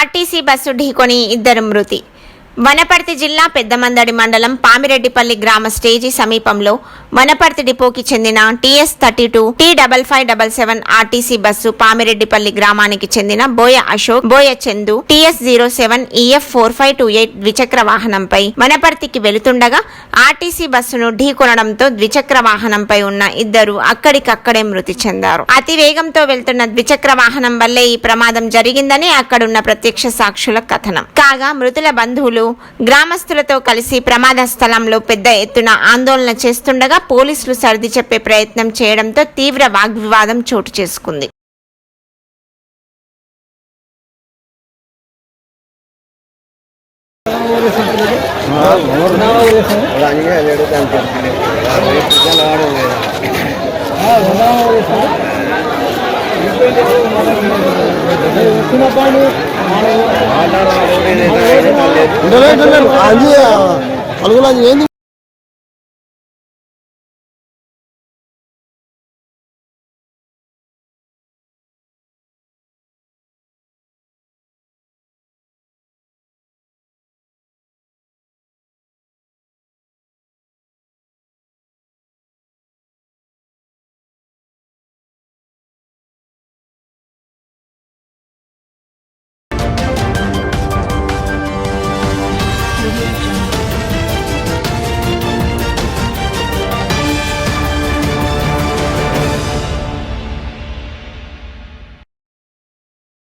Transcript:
RTC bus ఢీకొని ఇద్దరు మృతి. వనపర్తి జిల్లా పెద్దమందడి మండలం పామిరెడ్డిపల్లి గ్రామ స్టేజీ సమీపంలో వనపర్తి డిపోకి చెందిన TS thirty two T double five double seven RTC bus Pamireddipalli గ్రామానికి చెందిన Boya Ashok Boya Chandu TS zero seven EF four five two eight ద్విచక్ర వాహనంపై వనపర్తికి వెళుతుండగా ఆర్టీసీ బస్సును ఢీకొనడంతో ద్విచక్ర వాహనంపై ఉన్న ఇద్దరు అక్కడికక్కడే మృతి చెందారు. అతి వేగంతో వెళ్తున్న ద్విచక్ర వాహనం వల్లే ఈ ప్రమాదం జరిగిందని అక్కడున్న ప్రత్యక్ష సాక్షుల కథనం. కాగా మృతుల బంధువులు గ్రామస్తులతో కలిసి ప్రమాద స్థలంలో పెద్ద ఎత్తున ఆందోళన చేస్తుండగా పోలీసులు సర్ది చెప్పే ప్రయత్నం చేయడంతో తీవ్ర వాగ్వివాదం చోటు చేసుకుంది. అది అది ఏంది? Thank you.